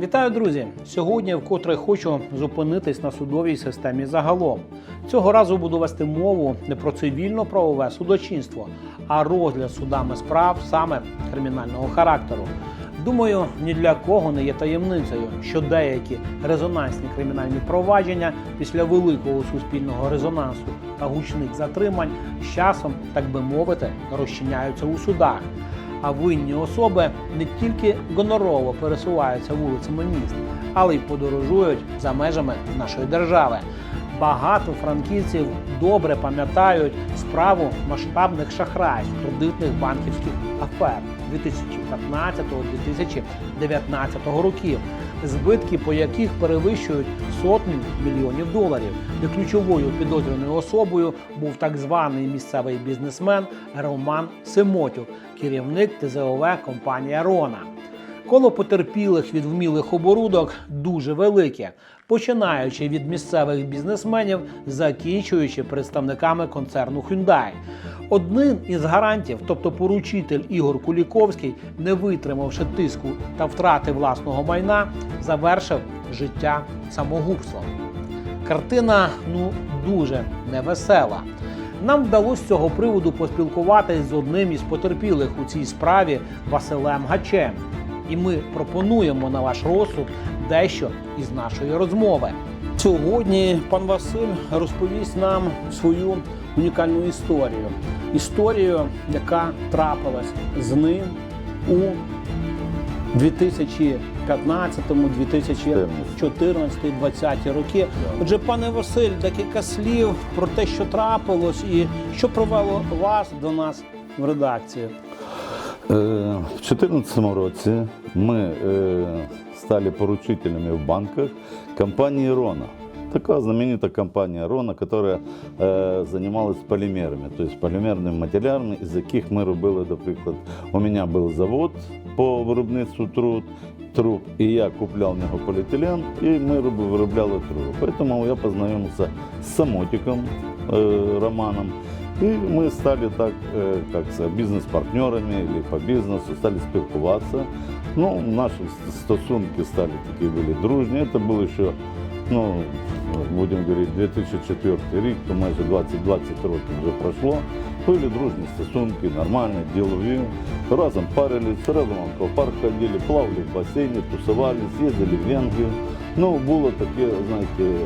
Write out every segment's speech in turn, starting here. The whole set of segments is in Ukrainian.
Вітаю, друзі! Сьогодні вкотре хочу зупинитись на судовій системі загалом. Цього разу буду вести мову не про цивільно-правове судочинство, а розгляд судами справ саме кримінального характеру. Думаю, ні для кого не є таємницею, що деякі резонансні кримінальні провадження після великого суспільного резонансу та гучних затримань з часом, так би мовити, розчиняються у судах. А винні особи не тільки гонорово пересуваються вулицями міст, але й подорожують за межами нашої держави. Багато франківців добре пам'ятають справу масштабних шахрайств кредитних банківських афер 2015-2019 років, збитки по яких перевищують сотні мільйонів доларів, де ключовою підозрюваною особою був так званий місцевий бізнесмен Роман Симотюк, керівник ТЗОВ компанія Рона. Коло потерпілих від вмілих оборудок дуже велике, починаючи від місцевих бізнесменів, закінчуючи представниками концерну Hyundai. Одним із гарантів, тобто поручитель Ігор Куліковський, не витримавши тиску та втрати власного майна, завершив життя самогубством. Картина ну дуже невесела. Нам вдалося з цього приводу поспілкуватись з одним із потерпілих у цій справі Василем Гачем. І ми пропонуємо на ваш розсуд дещо із нашої розмови. Сьогодні пан Василь розповість нам свою унікальну історію. Історію, яка трапилась з ним у 2015-2014-2020 роки. Отже, пане Василь, декілька слів про те, що трапилось, і що привело вас до нас в редакцію. Е, В 2014 році ми е, стали поручителями в банках компанії «Рона». Такая знаменитая компания «Рона», которая э, занималась полимерами, то есть полимерними матеріалами, із яких ми робили, наприклад, у мене був завод по виробництву труб, труб, і я купляв в нього поліетилен, і ми роб- виробляли труби. Тому я познайомився з самотиком э, Романом, І ми стали так, як це, бізнес-партнерами или по бізнесу, стали спілкуватися. Ну, наші стосунки стали такі були дружні. Це було ще, ну, будемо говорити, 2004 рік, то майже 20, 20 років вже пройшло. Були дружні стосунки, нормальні, ділові. Разом парились, разом в аквапарк ходили, плавали в басейні, тусувались, їздили в Венгрію. Ну, було таке, знаєте,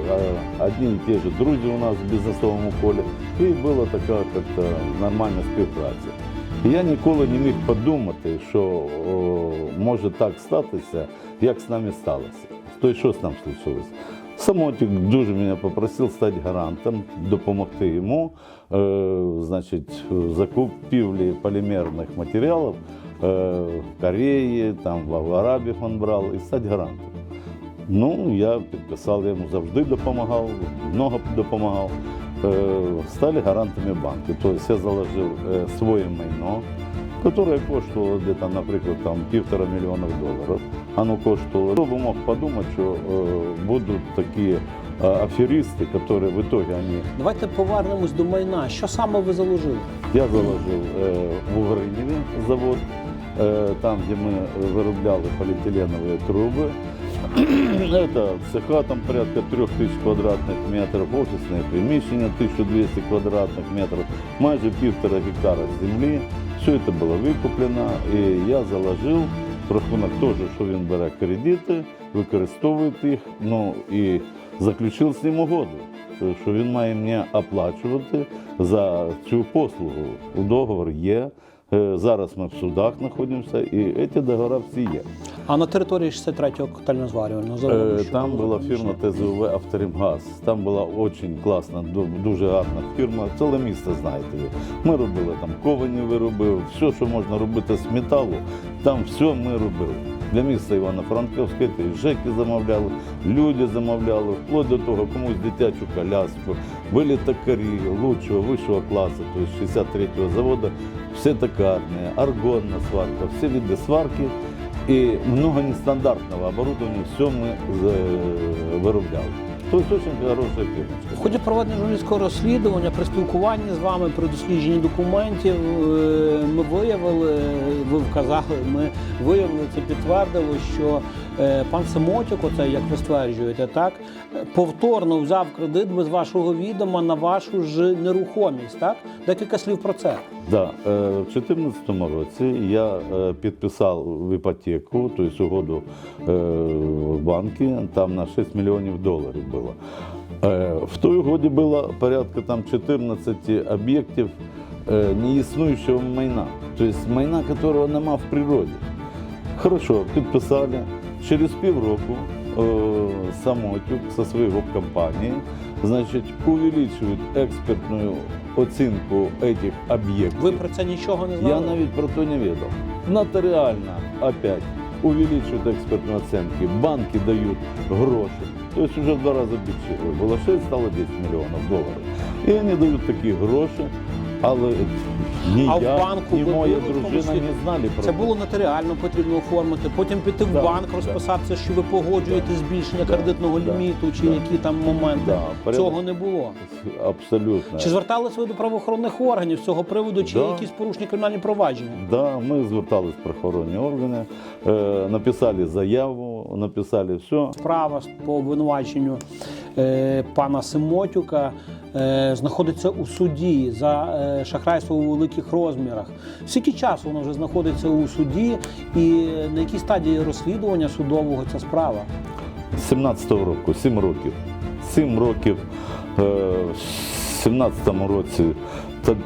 одні і ті ж друзі у нас в бізнесовому полі, і була така як-то нормальна співпраця. Я ніколи не міг подумати, що о, може так статися, як з нами сталося. Тобто, що з нами случилось? Самотик дуже мене попросив стати гарантом, допомогти йому е, значить, закупівлі полімерних матеріалів е, в Кореї, там, в Арабії він брав, і стати гарантом. Ну, я підписав, я йому завжди допомагав, много допомагав. Е, Стали гарантами банку. Тобто я заложив своє майно, яке коштувало наприклад, півтора мільйона доларів. Оно коштувало. Хто би мог подумати, що е, будуть такі е, аферисти, які в итоге вони Давайте повернемось до майна. Що саме ви заложили? я заложив е, в Угриніві завод, е, там, де ми виробляли поліетиленові труби. Это цеха там порядка 3000 квадратних метрів, офісне приміщення 1200 квадратних метрів, майже півтора гектара землі. Все це було викуплено, і я заложив в рахунок того, що він бере кредити, використовує їх, ну і заключив з ним угоду, що він має мені оплачувати за цю послугу. Договор є. Е, Зараз ми в судах знаходимося, і ці договори всі є. А на території 63-го котельно-зварювального заводу? Е, що Там було була раніше? фірма ТЗУВ «Авторимгаз». Там була дуже класна, ду- дуже гарна фірма. Ціле місто знаєте. Ми робили там ковані виробили, все, що можна робити з металу, там все ми робили. Для міста Івано-Франківська це і ЖЕКи замовляли, люди замовляли, вплоть до того, комусь дитячу коляску. Були токарі лучшого, вищого класу, тобто 63-го заводу, все токарне, аргонна сварка, всі види сварки. И много нестандартного оборудования, все мы виробляли. Тобто дуже хороша очень В ході проведення журналістського розслідування при спілкуванні з вами, при дослідженні документів, е, ми виявили, ви вказали, ми виявили це підтвердило, що е, пан Семотюк, оце як ви стверджуєте, так повторно взяв кредит без вашого відома на вашу ж нерухомість. Так, декілька слів про це. Да, е, в 2014 році я е, підписав іпотеку, тобто угоду банки, там на 6 мільйонів доларів було. В той угоді було порядка там 14 об'єктів неіснуючого майна, тобто майна, якого нема в природі. Хорошо, підписали. Через півроку е, Самотюк со своєї компанії значить, увеличують експертну оцінку цих об'єктів. Ви про це нічого не знали? Я навіть про то не ведал. Нотариально опять увеличивают экспертные оценки, банки дают гроши. То есть уже в два раза більше було 6, стало 10 мільйонів доларів. І вони дають такі гроші, але ні А в банку ні моя були дружина не знали про Це було нотаріально потрібно оформити, потім піти в Да, банк, да. розписатися, що ви погоджуєте збільшення Да, кредитного да, ліміту, чи да. які там моменти. Да. Цього не було. Абсолютно. Чи звертались ви до правоохоронних органів з цього приводу, чи Да. якісь порушені кримінальні провадження? Да, ми звертались в правоохоронні органи, е, написали заяву, написали все. Справа по обвинуваченню е, пана Симотюка знаходиться у суді за е, шахрайство у великих розмірах. Скільки часу воно вже знаходиться у суді, і на якій стадії розслідування судового ця справа? З 17-го року, 7 років. 7 років е, в 17-му році.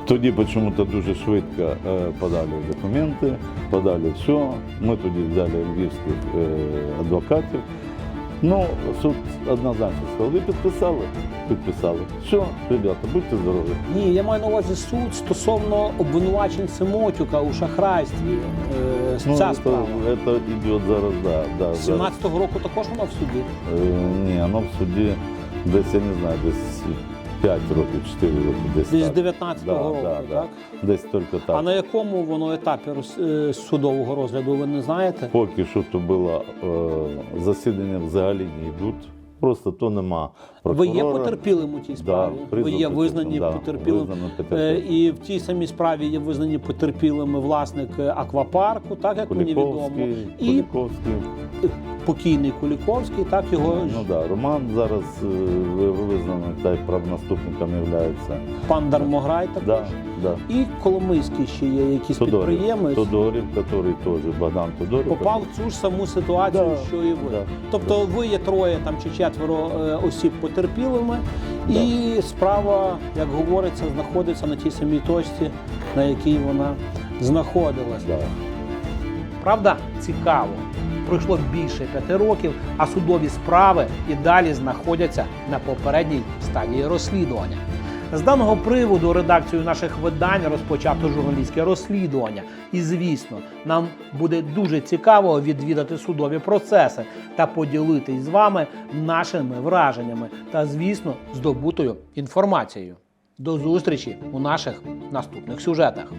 Тоді чому-то дуже швидко е, подали документи, подали все. Ми тоді взяли львівських е, адвокатів. Ну, суд однозначно сказав, ви підписали? Підписали. Все, ребята, будьте здорові. Ні, я маю на увазі суд стосовно обвинувачень Симотюка у шахрайстві. Е, Ну, ця це, справа. це йде зараз, да, да, зараз. 17-го року також вона в суді. Е, ні, воно в суді десь, я не знаю, десь 5 років, 4 роки, десь Десь так. 19-го Да, року, да, да. так? Десь тільки так. А на якому воно етапі роз- е, судового розгляду ви не знаєте? Поки що то було е, засідання взагалі не йдуть. Просто то нема Ви прокурора. є потерпілим у тій справі? ви признано є визнані да, потерпілим. визнано Е, потерпілим. І в тій самій справі є визнані потерпілими власник е, аквапарку, так як мені відомо. Куліковський, І Куліковський. Покійний Куліковський, так його Ну да, Роман зараз е, ви- визнаний та й правонаступником є. пан Дармограй також. Да, да. І Коломийський ще є якийсь Тодорів, підприємець. Тодорів, який теж Богдан Тодорів. Попав в цю ж саму ситуацію, Да, що і ви. да, тобто ви є троє там чи четверо е, осіб потерпілими, і справа, як говориться, знаходиться на тій самій точці, на якій вона знаходилась. Да. Правда, цікаво. Пройшло більше п'яти років, а судові справи і далі знаходяться на попередній стадії розслідування. З даного приводу редакцією наших видань розпочато журналістське розслідування. І звісно, нам буде дуже цікаво відвідати судові процеси та поділитись з вами нашими враженнями та, звісно, здобутою інформацією. До зустрічі у наших наступних сюжетах.